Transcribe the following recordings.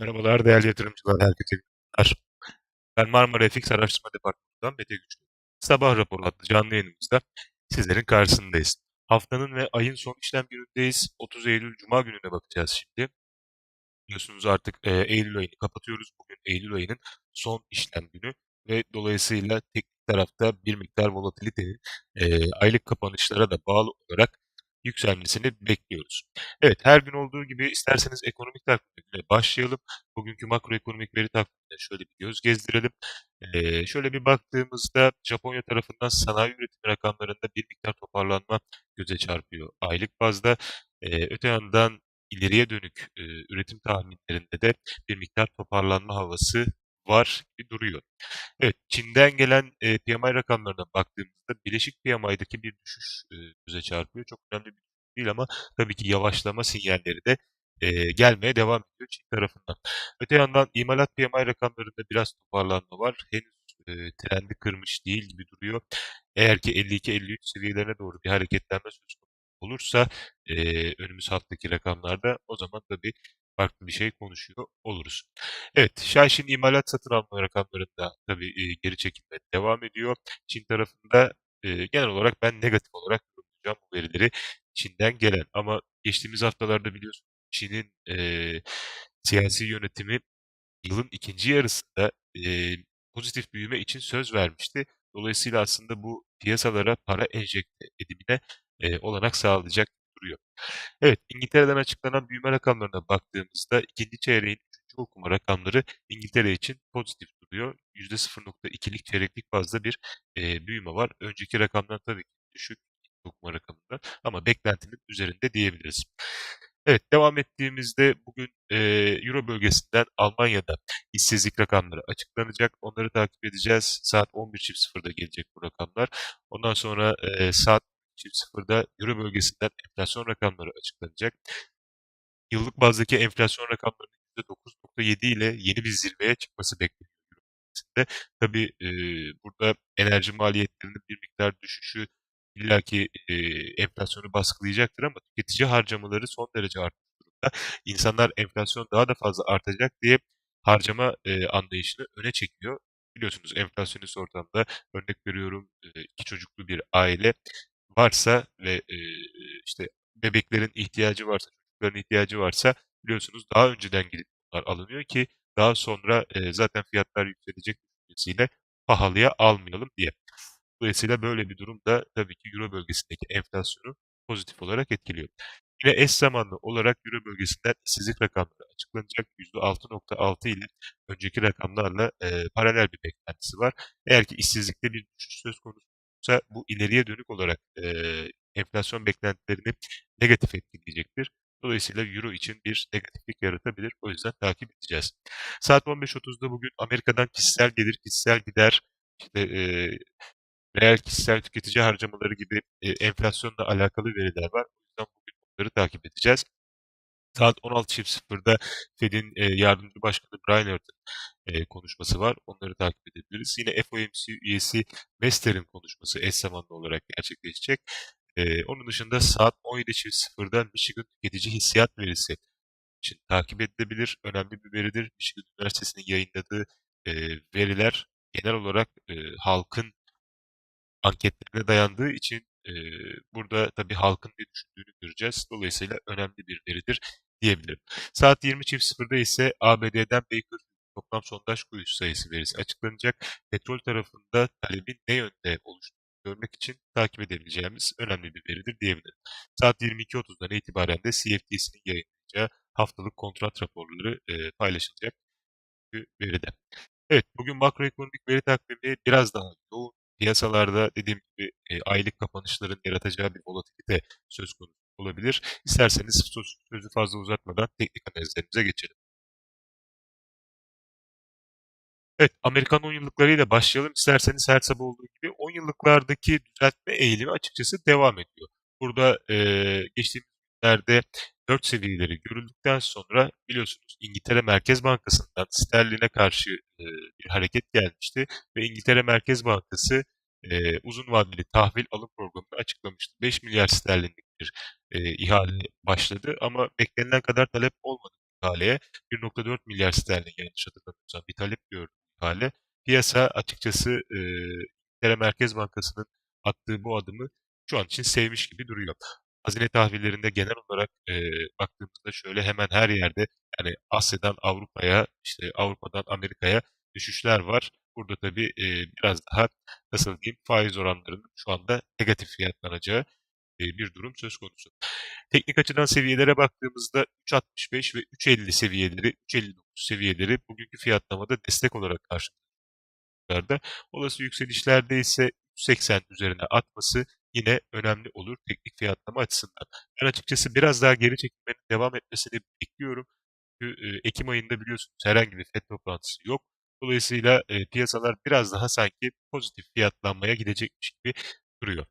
Merhabalar değerli yatırımcılar, herkese günler. Ben Marmara FX Araştırma Departmanı'ndan Mete Güçlü. Sabah raporu adlı canlı yayınımızda sizlerin karşısındayız. Haftanın ve ayın son işlem günündeyiz. 30 Eylül Cuma gününe bakacağız şimdi. Biliyorsunuz artık e, Eylül ayını kapatıyoruz. Bugün Eylül ayının son işlem günü ve dolayısıyla teknik tarafta bir miktar volatilitenin e, aylık kapanışlara da bağlı olarak yükselmesini bekliyoruz. Evet, her gün olduğu gibi isterseniz ekonomik takvimle başlayalım. Bugünkü makroekonomik veri takvimine şöyle bir göz gezdirelim. Ee, şöyle bir baktığımızda Japonya tarafından sanayi üretim rakamlarında bir miktar toparlanma göze çarpıyor aylık bazda. Ee, öte yandan ileriye dönük e, üretim tahminlerinde de bir miktar toparlanma havası var gibi duruyor. Evet, Çin'den gelen e, PMI rakamlarına baktığımızda bileşik PMI'daki bir düşüş e, göze çarpıyor. Çok önemli bir düşüş değil ama tabii ki yavaşlama sinyalleri de e, gelmeye devam ediyor Çin tarafından. Öte yandan imalat PMI rakamlarında biraz toparlanma var. Henüz e, trendi kırmış değil gibi duruyor. Eğer ki 52-53 seviyelerine doğru bir hareketlenme söz konusu olursa e, önümüz haftaki rakamlarda o zaman tabii farklı bir şey konuşuyor oluruz. Evet, Şaşin imalat satın alma rakamlarında tabii e, geri çekilme devam ediyor. Çin tarafında e, genel olarak ben negatif olarak yorumlayacağım bu verileri Çin'den gelen. Ama geçtiğimiz haftalarda biliyorsunuz Çin'in e, siyasi yönetimi yılın ikinci yarısında e, pozitif büyüme için söz vermişti. Dolayısıyla aslında bu piyasalara para enjekte edimine e, olanak sağlayacak duruyor. Evet, İngiltere'den açıklanan büyüme rakamlarına baktığımızda ikinci çeyreğin üçüncü okuma rakamları İngiltere için pozitif duruyor. %0.2'lik çeyreklik bazda bir e, büyüme var. Önceki rakamdan tabii ki düşük okuma rakamında ama beklentinin üzerinde diyebiliriz. Evet, devam ettiğimizde bugün e, Euro bölgesinden Almanya'da işsizlik rakamları açıklanacak. Onları takip edeceğiz. Saat 11.00'da gelecek bu rakamlar. Ondan sonra e, saat 11.00'da Euro bölgesinden enflasyon rakamları açıklanacak. Yıllık bazdaki enflasyon rakamlarının %9.7 ile yeni bir zirveye çıkması bekleniyor. Tabii e, burada enerji maliyetlerinin bir miktar düşüşü illaki e, enflasyonu baskılayacaktır ama tüketici harcamaları son derece artmış durumda. İnsanlar enflasyon daha da fazla artacak diye harcama e, anlayışını öne çekiyor. Biliyorsunuz enflasyonist ortamda örnek veriyorum e, iki çocuklu bir aile varsa ve işte bebeklerin ihtiyacı varsa, çocukların ihtiyacı varsa biliyorsunuz daha önceden gidip bunlar alınıyor ki daha sonra zaten fiyatlar yükselecek düşüncesiyle pahalıya almayalım diye. Dolayısıyla böyle bir durum da tabii ki Euro bölgesindeki enflasyonu pozitif olarak etkiliyor. Yine eş zamanlı olarak Euro bölgesinden işsizlik rakamları açıklanacak. %6.6 ile önceki rakamlarla e, paralel bir beklentisi var. Eğer ki işsizlikte bir düşüş söz konusuysa bu ileriye dönük olarak e, enflasyon beklentilerini negatif etkileyecektir. Dolayısıyla Euro için bir negatiflik yaratabilir. O yüzden takip edeceğiz. Saat 15.30'da bugün Amerika'dan kişisel gelir, kişisel gider, işte e, reel kişisel tüketici harcamaları gibi e, enflasyonla alakalı veriler var. O yüzden bugün bunları takip edeceğiz. Saat 16.00'da Fed'in e, yardımcı başkanı Brian Ert'in e, konuşması var. Onları takip edebiliriz. Yine FOMC üyesi Mester'in konuşması eş zamanlı olarak gerçekleşecek. E, onun dışında saat 17.00'da Michigan tüketici hissiyat verisi için takip edilebilir. Önemli bir veridir. Michigan Üniversitesi'nin yayınladığı e, veriler genel olarak halkın anketlerine dayandığı için burada tabii halkın ne düşündüğünü göreceğiz. Dolayısıyla önemli bir veridir diyebilirim. Saat 20.00'da ise ABD'den Baker toplam sondaj kuyusu sayısı verisi açıklanacak. Petrol tarafında talebin ne yönde oluştuğunu görmek için takip edebileceğimiz önemli bir veridir diyebilirim. Saat 22.30'dan itibaren de CFTC'nin yayınlayacağı haftalık kontrat raporları e, paylaşılacak bir veride. Evet, bugün makroekonomik veri takvimi biraz daha yoğun. Piyasalarda dediğim gibi e, aylık kapanışların yaratacağı bir volatilite söz konusu olabilir. İsterseniz söz, sözü fazla uzatmadan teknik analizlerimize geçelim. Evet, Amerikan 10 yıllıklarıyla başlayalım. İsterseniz her sabah olduğu gibi 10 yıllıklardaki düzeltme eğilimi açıkçası devam ediyor. Burada e, geçtiğimiz günlerde 4 seviyeleri görüldükten sonra biliyorsunuz İngiltere Merkez Bankası'ndan sterline karşı e, bir hareket gelmişti ve İngiltere Merkez Bankası e, uzun vadeli tahvil alım programını açıklamıştı. 5 milyar sterlinlik bir e, ihale başladı ama beklenilen kadar talep olmadı ihaleye. 1.4 milyar sterlin yanlış hatırlamıyorsam bir talep gördü ihale. Piyasa açıkçası e, İngiltere Merkez Bankası'nın attığı bu adımı şu an için sevmiş gibi duruyor. Hazine tahvillerinde genel olarak e, baktığımızda şöyle hemen her yerde yani Asya'dan Avrupa'ya, işte Avrupa'dan Amerika'ya düşüşler var. Burada tabii e, biraz daha nasıl diyeyim faiz oranlarının şu anda negatif fiyatlanacağı e, bir durum söz konusu. Teknik açıdan seviyelere baktığımızda 3.65 ve 3.50 seviyeleri, 3.59 seviyeleri bugünkü fiyatlamada destek olarak karşımızda. Olası yükselişlerde ise 3.80 üzerine atması yine önemli olur teknik fiyatlama açısından. Ben açıkçası biraz daha geri çekilmenin devam etmesini bekliyorum. Çünkü e, Ekim ayında biliyorsunuz herhangi bir FED toplantısı yok. Dolayısıyla e, piyasalar biraz daha sanki pozitif fiyatlanmaya gidecekmiş gibi duruyor.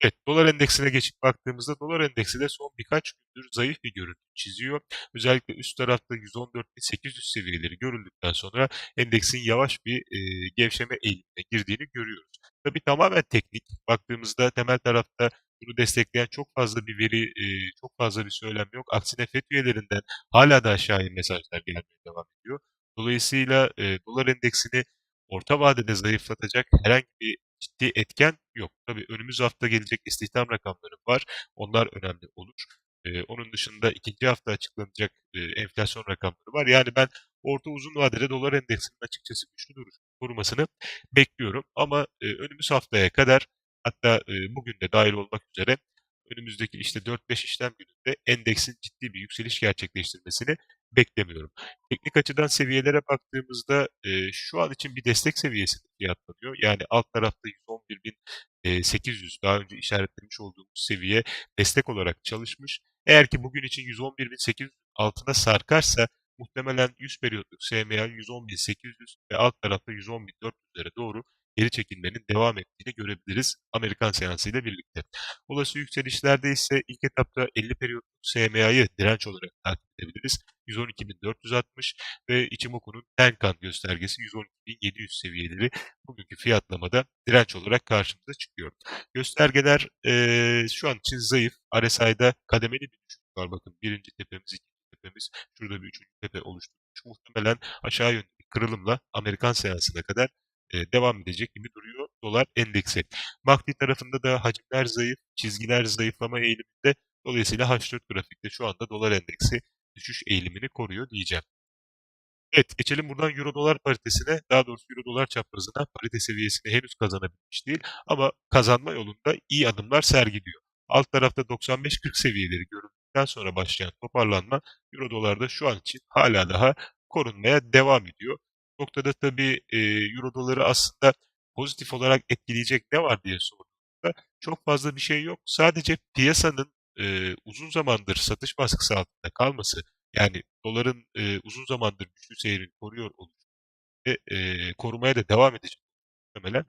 Evet, dolar endeksine geçip baktığımızda dolar endeksi de son birkaç gündür zayıf bir görüntü çiziyor. Özellikle üst tarafta 114.800 seviyeleri görüldükten sonra endeksin yavaş bir e, gevşeme eğilimine girdiğini görüyoruz. Tabii tamamen teknik. Baktığımızda temel tarafta bunu destekleyen çok fazla bir veri, e, çok fazla bir söylem yok. Aksine FED üyelerinden hala da aşağıya mesajlar gelmeye devam ediyor. Dolayısıyla e, dolar endeksini orta vadede zayıflatacak herhangi bir ciddi etken yok. Tabii önümüz hafta gelecek istihdam rakamları var. Onlar önemli olur. Ee, onun dışında ikinci hafta açıklanacak e, enflasyon rakamları var. Yani ben orta uzun vadede dolar endeksinin açıkçası güçlü duruş korumasını bekliyorum. Ama e, önümüz haftaya kadar hatta e, bugün de dahil olmak üzere önümüzdeki işte 4-5 işlem gününde endeksin ciddi bir yükseliş gerçekleştirmesini beklemiyorum. Teknik açıdan seviyelere baktığımızda e, şu an için bir destek seviyesi fiyatlanıyor. Yani alt tarafta 111.800 daha önce işaretlemiş olduğumuz seviye destek olarak çalışmış. Eğer ki bugün için 111.800 altına sarkarsa muhtemelen 100 periyotluk SMA 110.800 ve alt tarafta 110.400'lere doğru geri çekilmenin devam ettiğini görebiliriz Amerikan seansıyla birlikte. Olası yükselişlerde ise ilk etapta 50 periyotluk SMA'yı direnç olarak takip edebiliriz. 112.460 ve Ichimoku'nun Tenkan göstergesi 112.700 seviyeleri bugünkü fiyatlamada direnç olarak karşımıza çıkıyor. Göstergeler e, şu an için zayıf. RSI'da kademeli bir düşüş var. Bakın birinci tepemiz, ikinci tepemiz, şurada bir üçüncü tepe oluşturmuş. Muhtemelen aşağı yönlü bir kırılımla Amerikan seansına kadar e, devam edecek gibi duruyor dolar endeksi. MACD tarafında da hacimler zayıf, çizgiler zayıflama eğiliminde. Dolayısıyla H4 grafikte şu anda dolar endeksi düşüş eğilimini koruyor diyeceğim. Evet, geçelim buradan euro dolar paritesine. Daha doğrusu euro dolar çaprazına parite seviyesini henüz kazanabilmiş değil ama kazanma yolunda iyi adımlar sergiliyor. Alt tarafta 95-40 seviyeleri görüldükten sonra başlayan toparlanma euro dolarda şu an için hala daha korunmaya devam ediyor noktada tabii e, euro doları aslında pozitif olarak etkileyecek ne var diye sorduğumda çok fazla bir şey yok. Sadece piyasanın e, uzun zamandır satış baskısı altında kalması yani doların e, uzun zamandır güçlü seyrini koruyor oluşu ve e, korumaya da devam edecek muhtemelen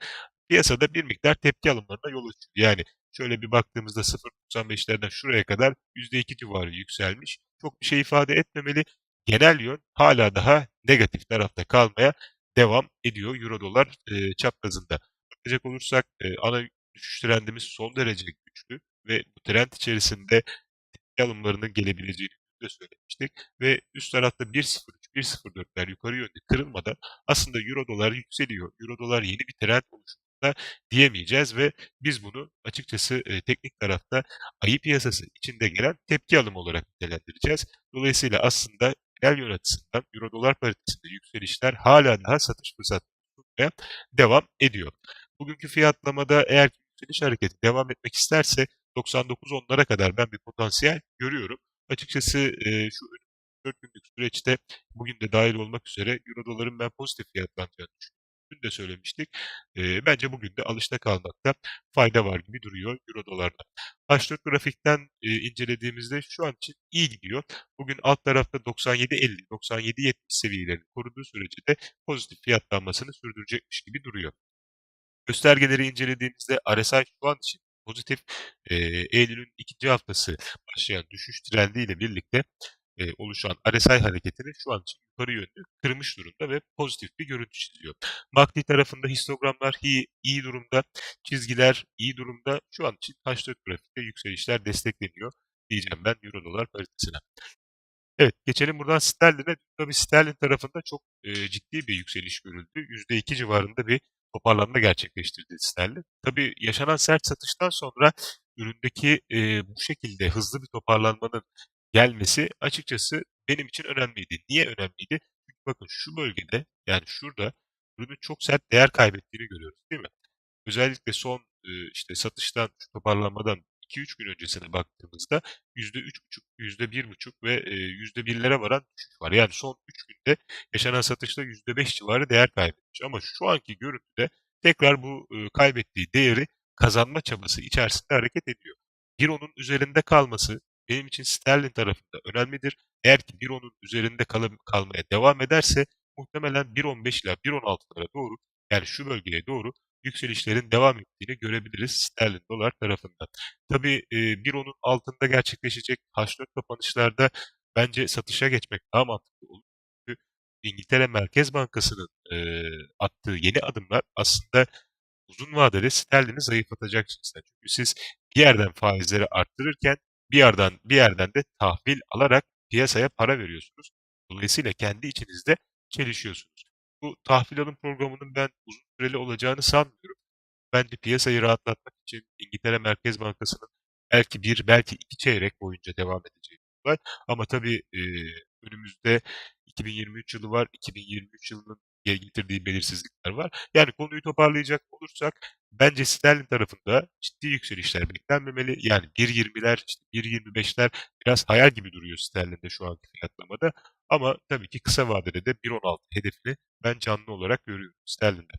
piyasada bir miktar tepki alımlarına yol açıyor. Yani şöyle bir baktığımızda 0.95'lerden şuraya kadar %2 civarı yükselmiş. Çok bir şey ifade etmemeli genel yön hala daha negatif tarafta kalmaya devam ediyor Euro dolar e, çaprazında. Bakacak olursak e, ana düşüş trendimiz son derece güçlü ve bu trend içerisinde alımlarının gelebileceğini de söylemiştik ve üst tarafta 1.03 1.04'ler yukarı yönde kırılmadan aslında euro dolar yükseliyor. Euro dolar yeni bir trend oluşumunda diyemeyeceğiz ve biz bunu açıkçası e, teknik tarafta ayı piyasası içinde gelen tepki alımı olarak nitelendireceğiz. Dolayısıyla aslında genel yön açısından Euro dolar paritesinde yükselişler hala daha satış fırsatı tutmaya devam ediyor. Bugünkü fiyatlamada eğer yükseliş hareketi devam etmek isterse 99.10'lara kadar ben bir potansiyel görüyorum. Açıkçası e, şu 4 günlük süreçte bugün de dahil olmak üzere Euro doların ben pozitif fiyatlanacağını düşünüyorum. Dün de söylemiştik. E, bence bugün de alışta kalmakta fayda var gibi duruyor Euro dolarda. H4 grafikten e, incelediğimizde şu an için iyi gidiyor. Bugün alt tarafta 97.50, 97.70 seviyelerini koruduğu sürece de pozitif fiyatlanmasını sürdürecekmiş gibi duruyor. Göstergeleri incelediğimizde RSI şu an için pozitif. E, Eylül'ün ikinci haftası başlayan düşüş trendiyle birlikte e, oluşan RSI hareketini şu an için yukarı yönlü kırmış durumda ve pozitif bir görüntü çiziyor. MACD tarafında histogramlar iyi, iyi durumda, çizgiler iyi durumda. Şu an için H4 grafikte yükselişler destekleniyor diyeceğim ben Euro dolar paritesine. Evet, geçelim buradan sterline. Tabii sterlin tarafında çok e, ciddi bir yükseliş görüldü. %2 civarında bir toparlanma gerçekleştirdi sterlin. Tabii yaşanan sert satıştan sonra üründeki e, bu şekilde hızlı bir toparlanmanın gelmesi açıkçası benim için önemliydi. Niye önemliydi? Çünkü bakın şu bölgede yani şurada ürünün çok sert değer kaybettiğini görüyoruz değil mi? Özellikle son e, işte satıştan, toparlanmadan 2-3 gün öncesine baktığımızda %3,5, %1,5 ve e, %1'lere varan düşüş var. Yani son 3 günde yaşanan satışta %5 civarı değer kaybetmiş. Ama şu anki görüntüde tekrar bu e, kaybettiği değeri kazanma çabası içerisinde hareket ediyor. Bir onun üzerinde kalması benim için sterlin tarafında önemlidir. Eğer ki bir onun üzerinde kal kalmaya devam ederse muhtemelen 1.15 ila 1.16'lara doğru yani şu bölgeye doğru yükselişlerin devam ettiğini görebiliriz sterlin dolar tarafından. Tabii e, bir onun altında gerçekleşecek H4 kapanışlarda bence satışa geçmek daha mantıklı olur. Çünkü İngiltere Merkez Bankası'nın e, attığı yeni adımlar aslında uzun vadede sterlini zayıflatacak cinsten. Çünkü siz bir yerden faizleri arttırırken bir yerden bir yerden de tahvil alarak piyasaya para veriyorsunuz. Dolayısıyla kendi içinizde çelişiyorsunuz. Bu tahvil alım programının ben uzun süreli olacağını sanmıyorum. Bence piyasayı rahatlatmak için İngiltere Merkez Bankası'nın belki bir, belki iki çeyrek boyunca devam edeceği olay. Ama tabii e, önümüzde 2023 yılı var. 2023 yılının getirdiği belirsizlikler var. Yani konuyu toparlayacak olursak bence sterlin tarafında ciddi yükselişler beklenmemeli. Yani 1.20'ler, işte 1.25'ler biraz hayal gibi duruyor sterlinde şu anki fiyatlamada. Ama tabii ki kısa vadede de 1.16 hedefini ben canlı olarak görüyorum sterlinde.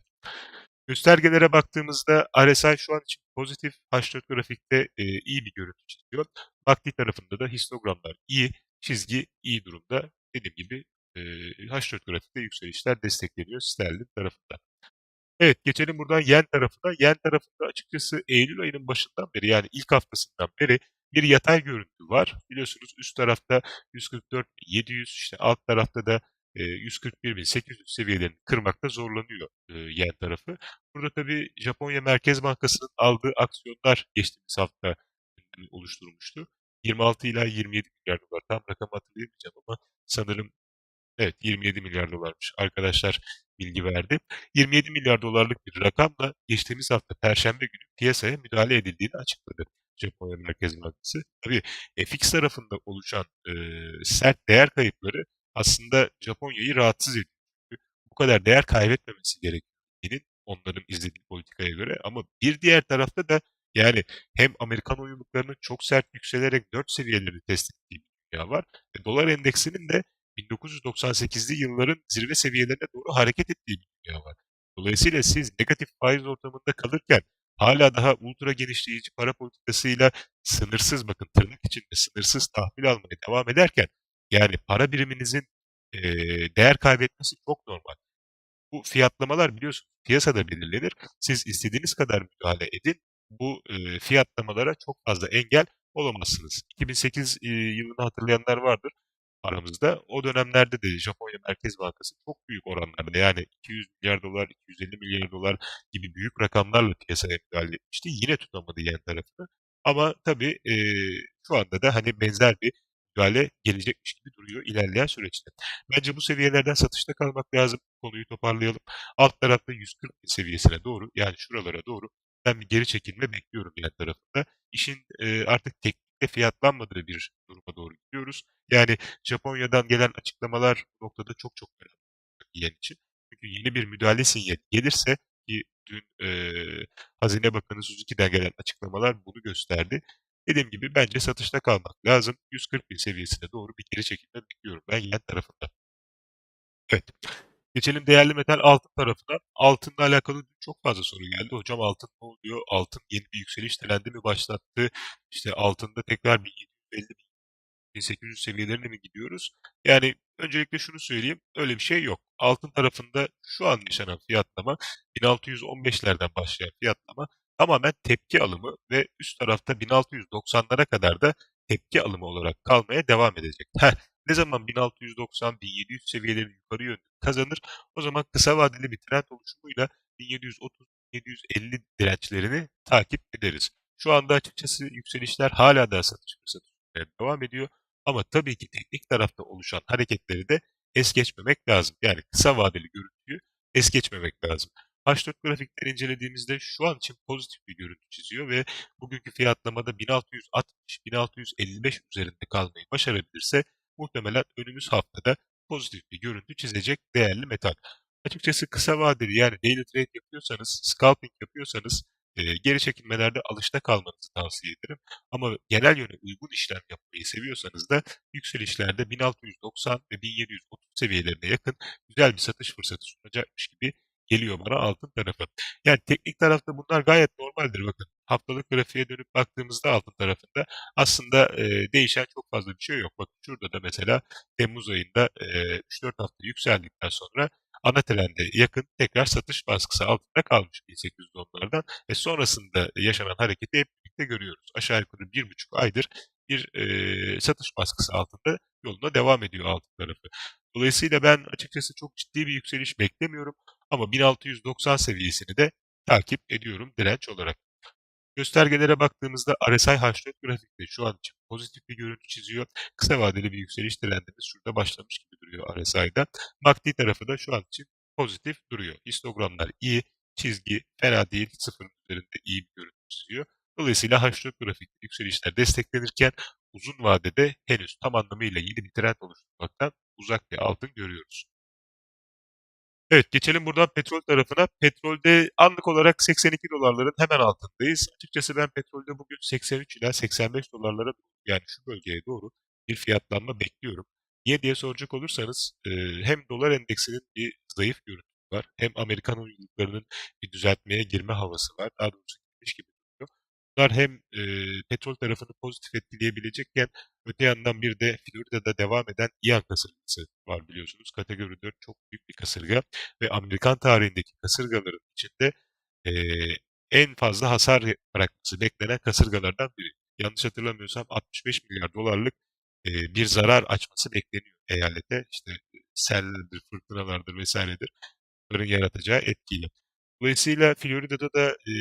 Göstergelere baktığımızda RSI şu an için pozitif. H4 grafikte e, iyi bir görüntü çiziyor. Vakti tarafında da histogramlar iyi, çizgi iyi durumda. Dediğim gibi e, H4 grafikte yükselişler destekleniyor sterlin tarafında. Evet geçelim buradan yen tarafına. Yen tarafında açıkçası Eylül ayının başından beri yani ilk haftasından beri bir yatay görüntü var. Biliyorsunuz üst tarafta 144.700 işte alt tarafta da e, 141.800 seviyelerini kırmakta zorlanıyor yen tarafı. Burada tabii Japonya Merkez Bankası'nın aldığı aksiyonlar geçtiğimiz hafta oluşturmuştu. 26 ila 27 milyar dolar tam rakam hatırlayamayacağım ama sanırım Evet 27 milyar dolarmış. Arkadaşlar bilgi verdi. 27 milyar dolarlık bir rakamla geçtiğimiz hafta Perşembe günü piyasaya müdahale edildiğini açıkladı Japonya Merkez Bankası. Tabii FX tarafında oluşan e, sert değer kayıpları aslında Japonya'yı rahatsız ediyor. Bu kadar değer kaybetmemesi gerektiğinin onların izlediği politikaya göre ama bir diğer tarafta da yani hem Amerikan oyunluklarının çok sert yükselerek 4 seviyeleri test ettiği bir dünya var ve dolar endeksinin de 1998'li yılların zirve seviyelerine doğru hareket ettiği bir dünya var. Dolayısıyla siz negatif faiz ortamında kalırken hala daha ultra genişleyici para politikasıyla sınırsız bakın tırnak içinde sınırsız tahvil almaya devam ederken yani para biriminizin e, değer kaybetmesi çok normal. Bu fiyatlamalar biliyorsunuz piyasada belirlenir. Siz istediğiniz kadar müdahale edin. Bu e, fiyatlamalara çok fazla engel olamazsınız. 2008 e, yılını hatırlayanlar vardır aramızda. O dönemlerde de Japonya Merkez Bankası çok büyük oranlarda yani 200 milyar dolar, 250 milyar dolar gibi büyük rakamlarla piyasaya müdahale etmişti. Yine tutamadı yen tarafını. Ama tabii e, şu anda da hani benzer bir müdahale gelecekmiş gibi duruyor ilerleyen süreçte. Bence bu seviyelerden satışta kalmak lazım. Konuyu toparlayalım. Alt tarafta 140 seviyesine doğru yani şuralara doğru ben bir geri çekilme bekliyorum yen tarafında. İşin e, artık teknikte fiyatlanmadığı bir duruma doğru gidiyoruz. Yani Japonya'dan gelen açıklamalar bu noktada çok çok önemli yen için. Çünkü yeni bir müdahale sinyali gelirse ki dün e, Hazine Bakanı Suzuki'den gelen açıklamalar bunu gösterdi. Dediğim gibi bence satışta kalmak lazım. 140 bin seviyesine doğru bir geri çekilme bekliyorum ben yen tarafında. Evet. Geçelim değerli metal altın tarafına. Altınla alakalı çok fazla soru geldi. Hocam altın ne oluyor? Altın yeni bir yükseliş trendi mi başlattı? İşte altında tekrar 1750 1800 seviyelerine mi gidiyoruz? Yani öncelikle şunu söyleyeyim. Öyle bir şey yok. Altın tarafında şu an yaşanan fiyatlama 1615'lerden başlayan fiyatlama tamamen tepki alımı ve üst tarafta 1690'lara kadar da tepki alımı olarak kalmaya devam edecek. Heh, ne zaman 1690-1700 seviyeleri yukarı yönlü kazanır o zaman kısa vadeli bir trend oluşumuyla 1730-1750 dirençlerini takip ederiz. Şu anda açıkçası yükselişler hala da satış fırsatı devam ediyor. Ama tabii ki teknik tarafta oluşan hareketleri de es geçmemek lazım. Yani kısa vadeli görüntüyü es geçmemek lazım. H4 grafikleri incelediğimizde şu an için pozitif bir görüntü çiziyor ve bugünkü fiyatlamada 1660-1655 üzerinde kalmayı başarabilirse muhtemelen önümüz haftada pozitif bir görüntü çizecek değerli metal. Açıkçası kısa vadeli yani daily trade yapıyorsanız, scalping yapıyorsanız e, geri çekilmelerde alışta kalmanızı tavsiye ederim. Ama genel yöne uygun işlem yapmayı seviyorsanız da yükselişlerde 1690 ve 1730 seviyelerine yakın güzel bir satış fırsatı sunacakmış gibi geliyor bana altın tarafı. Yani teknik tarafta bunlar gayet normaldir bakın. Haftalık grafiğe dönüp baktığımızda altın tarafında aslında e, değişen çok fazla bir şey yok. Bakın şurada da mesela Temmuz ayında e, 3-4 hafta yükseldikten sonra ana trende yakın tekrar satış baskısı altında kalmış 1810'lardan ve sonrasında yaşanan hareketi hep birlikte görüyoruz. Aşağı yukarı bir buçuk aydır bir e, satış baskısı altında yoluna devam ediyor altın tarafı. Dolayısıyla ben açıkçası çok ciddi bir yükseliş beklemiyorum ama 1690 seviyesini de takip ediyorum direnç olarak. Göstergelere baktığımızda RSI H4 grafikte şu an için pozitif bir görüntü çiziyor. Kısa vadeli bir yükseliş trendimiz şurada başlamış gibi duruyor RSI'da. MACD tarafı da şu an için pozitif duruyor. Histogramlar iyi, çizgi fena değil, sıfırın üzerinde iyi bir görüntü çiziyor. Dolayısıyla H4 grafikte yükselişler desteklenirken uzun vadede henüz tam anlamıyla yeni bir trend oluşturmaktan uzak bir altın görüyoruz. Evet, geçelim buradan petrol tarafına. Petrolde anlık olarak 82 dolarların hemen altındayız. Açıkçası ben petrolde bugün 83 ila 85 dolarlara yani şu bölgeye doğru bir fiyatlanma bekliyorum. Niye diye soracak olursanız e, hem dolar endeksinin bir zayıf görüntüsü var hem Amerikan oyuncularının bir düzeltmeye girme havası var. Daha doğrusu gitmiş gibi. Bunlar hem e, petrol tarafını pozitif etkileyebilecekken öte yandan bir de Florida'da devam eden Ian kasırgası var biliyorsunuz. Kategori 4 çok büyük bir kasırga ve Amerikan tarihindeki kasırgaların içinde e, en fazla hasar bırakması beklenen kasırgalardan biri. Yanlış hatırlamıyorsam 65 milyar dolarlık e, bir zarar açması bekleniyor eyalete. İşte sellerdir, fırtınalardır vesairedir. Bunların yaratacağı etkiyle. Dolayısıyla Florida'da da e,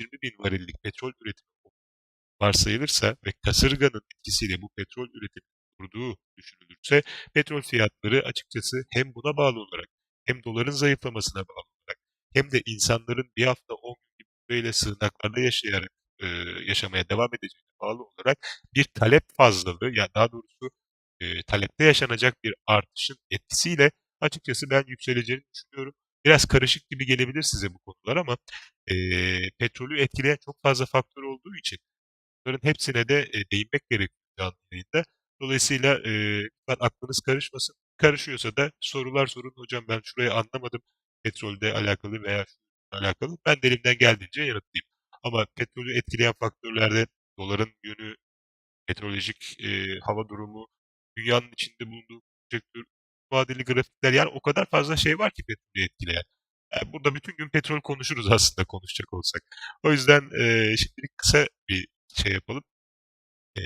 20 bin varillik petrol üretimi varsayılırsa ve kasırganın etkisiyle bu petrol üretimi durduğu düşünülürse petrol fiyatları açıkçası hem buna bağlı olarak hem doların zayıflamasına bağlı olarak hem de insanların bir hafta 10 gün gibi böyle sığınaklarda yaşayarak e, yaşamaya devam edeceğine bağlı olarak bir talep fazlalığı yani daha doğrusu e, talepte yaşanacak bir artışın etkisiyle açıkçası ben yükseleceğini düşünüyorum. Biraz karışık gibi gelebilir size bu konular ama e, petrolü etkileyen çok fazla faktör olduğu için bunların hepsine de e, değinmek gerekiyor canlı yayında. Dolayısıyla e, aklınız karışmasın. Karışıyorsa da sorular sorun. Hocam ben şurayı anlamadım. Petrolde alakalı veya alakalı. Ben de elimden geldiğince yanıtlayayım. Ama petrolü etkileyen faktörlerde doların yönü, meteorolojik e, hava durumu, dünyanın içinde bulunduğu konjektür, vadeli grafikler yani o kadar fazla şey var ki petrolü etkileyen. Yani burada bütün gün petrol konuşuruz aslında konuşacak olsak. O yüzden e, şimdilik kısa bir şey yapalım. E,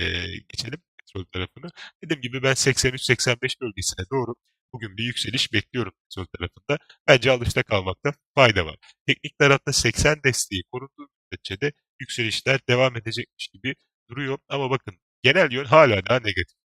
geçelim petrol tarafını. Dediğim gibi ben 83-85 bölgesine doğru bugün bir yükseliş bekliyorum petrol tarafında. Bence alışta kalmakta fayda var. Teknik tarafta 80 desteği korunduğu müddetçe de yükselişler devam edecekmiş gibi duruyor. Ama bakın genel yön hala daha negatif.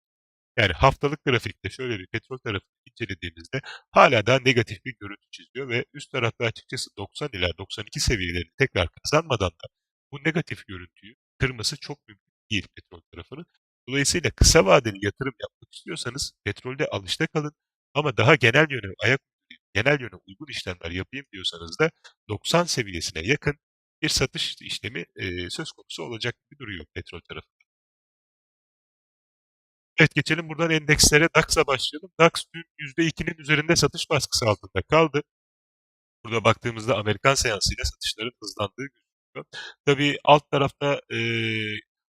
Yani haftalık grafikte şöyle bir petrol tarafını incelediğimizde hala daha negatif bir görüntü çiziyor ve üst tarafta açıkçası 90 ila 92 seviyelerini tekrar kazanmadan da bu negatif görüntüyü kırması çok mümkün değil petrol tarafının. Dolayısıyla kısa vadeli yatırım yapmak istiyorsanız petrolde alışta kalın ama daha genel yöne ayak genel yöne uygun işlemler yapayım diyorsanız da 90 seviyesine yakın bir satış işlemi e, söz konusu olacak gibi duruyor petrol tarafında. Evet geçelim buradan endekslere. DAX'a başlayalım. DAX dün %2'nin üzerinde satış baskısı altında kaldı. Burada baktığımızda Amerikan seansıyla satışların hızlandığı gözüküyor. Tabii alt tarafta e,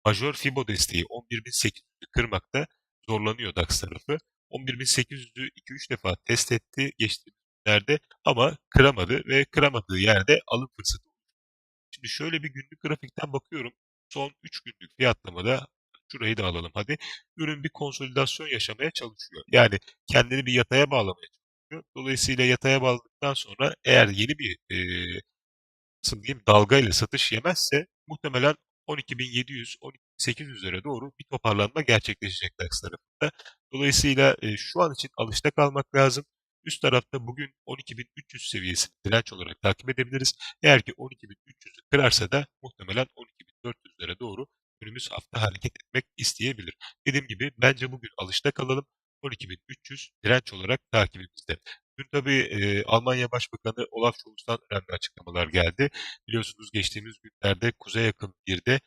majör Fibo desteği 11.800'ü kırmakta zorlanıyor DAX tarafı. 11.800'ü 2-3 defa test etti geçtiğimiz günlerde ama kıramadı ve kıramadığı yerde alım fırsatı Şimdi şöyle bir günlük grafikten bakıyorum. Son 3 günlük fiyatlamada şurayı da alalım hadi. Ürün bir konsolidasyon yaşamaya çalışıyor. Yani kendini bir yataya bağlamaya çalışıyor. Dolayısıyla yataya bağladıktan sonra eğer yeni bir e, nasıl diyeyim dalga ile satış yemezse muhtemelen 12.700 800'lere doğru bir toparlanma gerçekleşecek DAX tarafında. Dolayısıyla e, şu an için alışta kalmak lazım. Üst tarafta bugün 12.300 seviyesini direnç olarak takip edebiliriz. Eğer ki 12.300'ü kırarsa da muhtemelen 12.400'lere doğru önümüz hafta hareket etmek isteyebilir. Dediğim gibi bence bugün alışta kalalım. 12.300 direnç olarak takibimizde. Dün tabii e, Almanya Başbakanı Olaf Scholz'tan önemli açıklamalar geldi. Biliyorsunuz geçtiğimiz günlerde kuzey yakın birde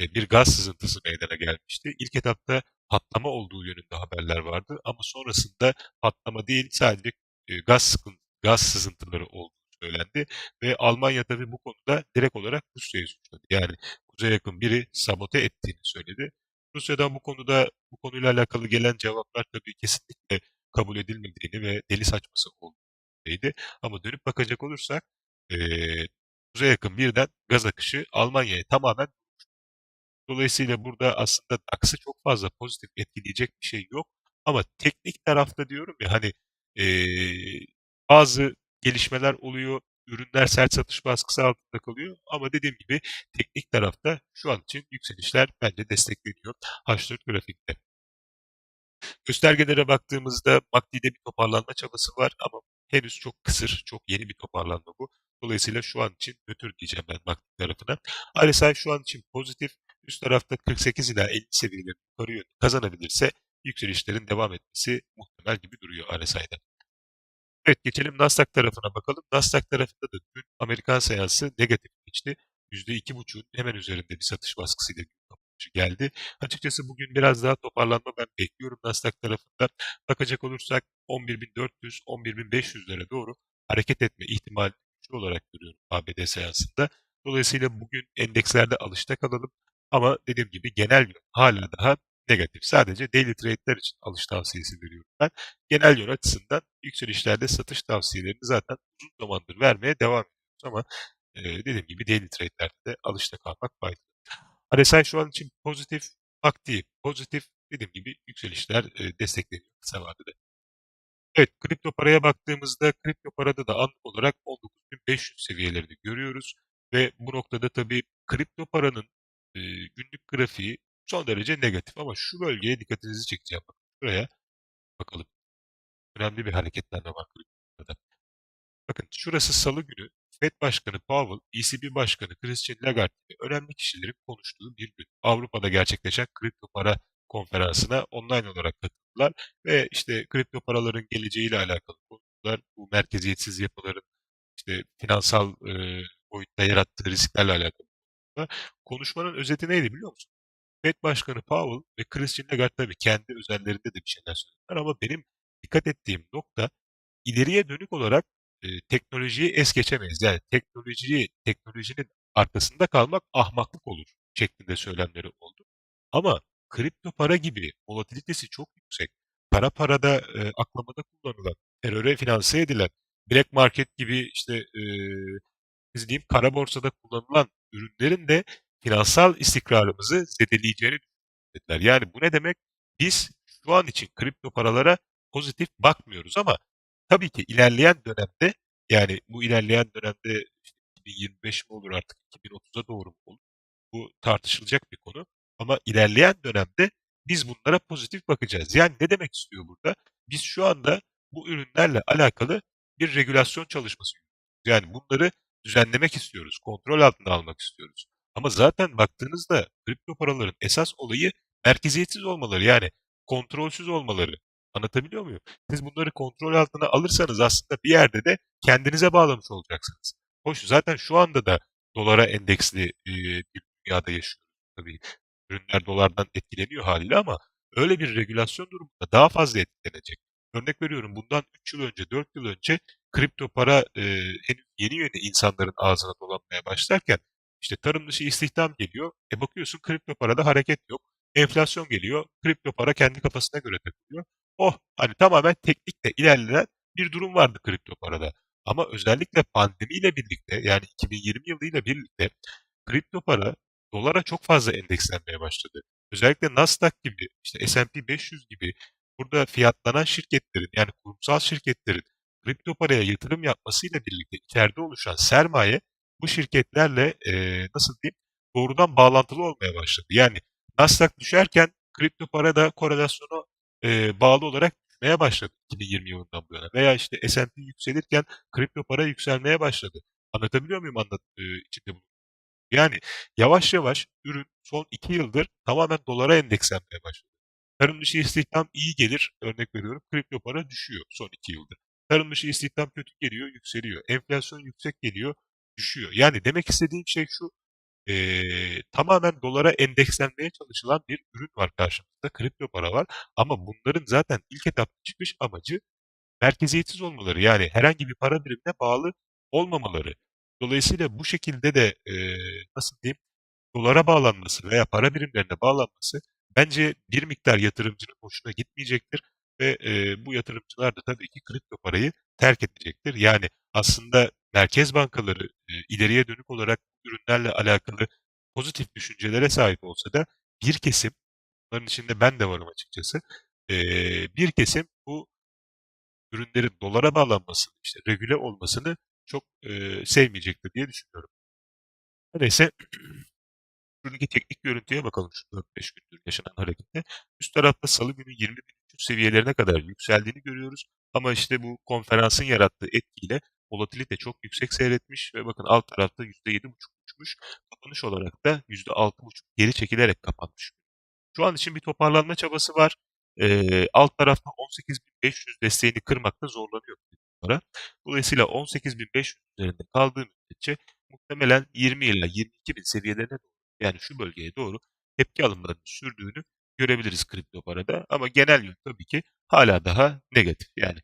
e, bir gaz sızıntısı meydana gelmişti. İlk etapta patlama olduğu yönünde haberler vardı ama sonrasında patlama değil sadece e, gaz sıkın, gaz sızıntıları olduğu söylendi ve Almanya tabii bu konuda direkt olarak Rusya'yı suçladı. Yani kuzey yakın biri sabote ettiğini söyledi. Rusya'dan bu konuda bu konuyla alakalı gelen cevaplar tabii kesinlikle kabul edilmediğini ve deli saçması olduğunu Ama dönüp bakacak olursak e, kuzey yakın birden gaz akışı Almanya'ya tamamen Dolayısıyla burada aslında DAX'ı çok fazla pozitif etkileyecek bir şey yok. Ama teknik tarafta diyorum ya hani eee, bazı gelişmeler oluyor, ürünler sert satış baskısı altında kalıyor. Ama dediğim gibi teknik tarafta şu an için yükselişler bence destekleniyor H4 grafikte. Göstergelere baktığımızda MACD'de bir toparlanma çabası var ama henüz çok kısır, çok yeni bir toparlanma bu. Dolayısıyla şu an için nötr diyeceğim ben MACD tarafına. RSI şu an için pozitif. Üst tarafta 48 ila 50 seviyelerini yukarı yönlü kazanabilirse yükselişlerin devam etmesi muhtemel gibi duruyor RSI'de. Evet geçelim Nasdaq tarafına bakalım. Nasdaq tarafında da dün Amerikan seansı negatif geçti. %2,5'un hemen üzerinde bir satış baskısıyla geldi. Açıkçası bugün biraz daha toparlanma ben bekliyorum Nasdaq tarafında. Bakacak olursak 11.400, 11.500'lere doğru hareket etme ihtimali güçlü olarak görüyorum ABD seansında. Dolayısıyla bugün endekslerde alışta kalalım. Ama dediğim gibi genel hala daha negatif. Sadece daily trade'ler için alış tavsiyesi veriyorum ben. Genel yön açısından yükselişlerde satış tavsiyelerini zaten uzun zamandır vermeye devam ediyoruz ama e, dediğim gibi daily trade'lerde de alışta kalmak faydalı. RSI şu an için pozitif, aktif, pozitif dediğim gibi yükselişler e, destekleniyor kısa vadede. Evet, kripto paraya baktığımızda kripto parada da anlık olarak 19.500 seviyelerini görüyoruz ve bu noktada tabii kripto paranın e, günlük grafiği son derece negatif ama şu bölgeye dikkatinizi çekeceğim. Bakın şuraya bakalım. Önemli bir hareketlenme var. Bakın şurası salı günü Fed Başkanı Powell, ECB Başkanı Christine Lagarde gibi önemli kişilerin konuştuğu bir gün. Avrupa'da gerçekleşen kripto para konferansına online olarak katıldılar ve işte kripto paraların geleceğiyle alakalı konuştular. Bu merkeziyetsiz yapıların işte finansal e, boyutta yarattığı risklerle alakalı Konuşmanın özeti neydi biliyor musun? Fed Başkanı Powell ve Christine Lagarde tabii kendi özellerinde de bir şeyler söylediler ama benim dikkat ettiğim nokta ileriye dönük olarak e, teknolojiyi es geçemeyiz. Yani teknolojiyi, teknolojinin arkasında kalmak ahmaklık olur şeklinde söylemleri oldu. Ama kripto para gibi volatilitesi çok yüksek, kara parada e, aklamada kullanılan, teröre finanse edilen, black market gibi işte e, biz diyeyim kara borsada kullanılan ürünlerin de finansal istikrarımızı zedeleyeceğini dediler. Yani bu ne demek? Biz şu an için kripto paralara pozitif bakmıyoruz ama tabii ki ilerleyen dönemde yani bu ilerleyen dönemde işte 2025 mi olur artık 2030'a doğru mu olur? Bu tartışılacak bir konu. Ama ilerleyen dönemde biz bunlara pozitif bakacağız. Yani ne demek istiyor burada? Biz şu anda bu ürünlerle alakalı bir regülasyon çalışması yapıyoruz. Yani bunları düzenlemek istiyoruz, kontrol altına almak istiyoruz. Ama zaten baktığınızda kripto paraların esas olayı merkeziyetsiz olmaları yani kontrolsüz olmaları. Anlatabiliyor muyum? Siz bunları kontrol altına alırsanız aslında bir yerde de kendinize bağlamış olacaksınız. Hoş zaten şu anda da dolara endeksli e, bir dünyada yaşıyoruz. Tabii ürünler dolardan etkileniyor haliyle ama öyle bir regülasyon durumunda daha fazla etkilenecek. Örnek veriyorum bundan 3 yıl önce, 4 yıl önce kripto para e, henüz yeni yeni insanların ağzına dolanmaya başlarken işte tarım dışı istihdam geliyor. E bakıyorsun kripto parada hareket yok. Enflasyon geliyor. Kripto para kendi kafasına göre takılıyor. Oh hani tamamen teknikle ilerleyen bir durum vardı kripto parada. Ama özellikle pandemiyle birlikte yani 2020 yılıyla birlikte kripto para dolara çok fazla endekslenmeye başladı. Özellikle Nasdaq gibi, işte S&P 500 gibi burada fiyatlanan şirketlerin yani kurumsal şirketlerin kripto paraya yatırım yapmasıyla birlikte içeride oluşan sermaye bu şirketlerle e, nasıl diyeyim doğrudan bağlantılı olmaya başladı. Yani Nasdaq düşerken kripto para da korelasyona e, bağlı olarak düşmeye başladı 2020 yılından bu yana. Veya işte S&P yükselirken kripto para yükselmeye başladı. Anlatabiliyor muyum anlat e, içinde bunu? Yani yavaş yavaş ürün son 2 yıldır tamamen dolara endekslenmeye başladı. Tarım dışı istihdam iyi gelir, örnek veriyorum. Kripto para düşüyor son 2 yıldır. Tarım dışı istihdam kötü geliyor, yükseliyor. Enflasyon yüksek geliyor, düşüyor. Yani demek istediğim şey şu, eee, tamamen dolara endekslenmeye çalışılan bir ürün var karşımızda, kripto para var. Ama bunların zaten ilk etapta çıkış amacı merkeziyetsiz olmaları. Yani herhangi bir para birimine bağlı olmamaları. Dolayısıyla bu şekilde de eee, nasıl diyeyim, dolara bağlanması veya para birimlerine bağlanması bence bir miktar yatırımcının hoşuna gitmeyecektir ve eee, bu yatırımcılar da tabii ki kripto parayı terk edecektir. Yani aslında merkez bankaları eee, ileriye dönük olarak ürünlerle alakalı pozitif düşüncelere sahip olsa da bir kesim, bunların içinde ben de varım açıkçası, eee, bir kesim bu ürünlerin dolara bağlanmasını, işte regüle olmasını çok eee, sevmeyecektir diye düşünüyorum. Neyse Şuradaki teknik görüntüye bakalım şu 4-5 gündür yaşanan harekette. Üst tarafta salı günü 20.300 seviyelerine kadar yükseldiğini görüyoruz. Ama işte bu konferansın yarattığı etkiyle volatilite çok yüksek seyretmiş ve bakın alt tarafta %7.5 uçmuş. Kapanış olarak da %6.5 geri çekilerek kapanmış. Şu an için bir toparlanma çabası var. Eee, alt tarafta 18.500 desteğini kırmakta zorlanıyor para. Dolayısıyla 18.500 üzerinde kaldığı müddetçe muhtemelen 20 ila 22.000 seviyelerine doğru yani şu bölgeye doğru tepki alımlarının sürdüğünü görebiliriz kripto parada. Ama genel yön tabii ki hala daha negatif. Yani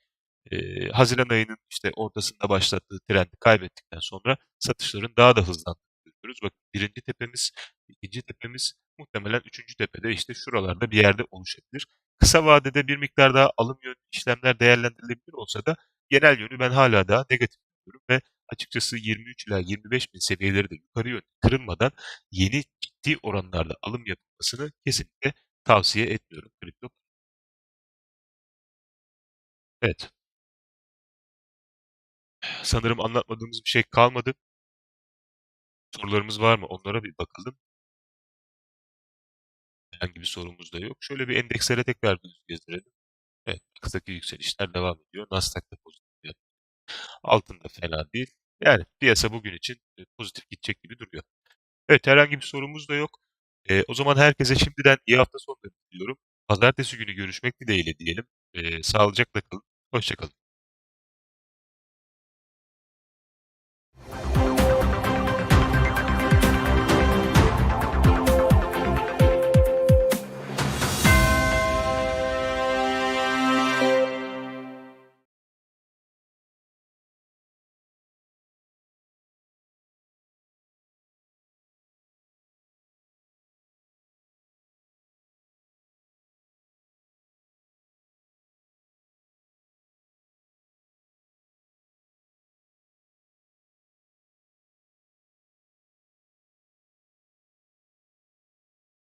eee, Haziran ayının işte ortasında başlattığı trendi kaybettikten sonra satışların daha da hızlandığını görüyoruz. Bakın birinci tepemiz, ikinci tepemiz, muhtemelen üçüncü tepede işte şuralarda bir yerde oluşabilir. Kısa vadede bir miktar daha alım yönlü işlemler değerlendirilebilir olsa da genel yönü ben hala daha negatif görüyorum ve açıkçası 23 ila 25 bin seviyeleri de yukarı yönlü kırılmadan yeni ciddi oranlarda alım yapılmasını kesinlikle tavsiye etmiyorum kripto. Evet. Sanırım anlatmadığımız bir şey kalmadı. Sorularımız var mı? Onlara bir bakalım. Herhangi bir sorumuz da yok. Şöyle bir endekslere tekrar bir gezdirelim. Evet, kısadaki yükselişler devam ediyor. Nasdaq da pozitif. Altın da fena değil. Yani piyasa bugün için e, pozitif gidecek gibi duruyor. Evet, herhangi bir sorumuz da yok. E, o zaman herkese şimdiden iyi hafta sonları diliyorum. Pazartesi günü görüşmek dileğiyle diyelim. E, sağlıcakla kalın. Hoşça kalın.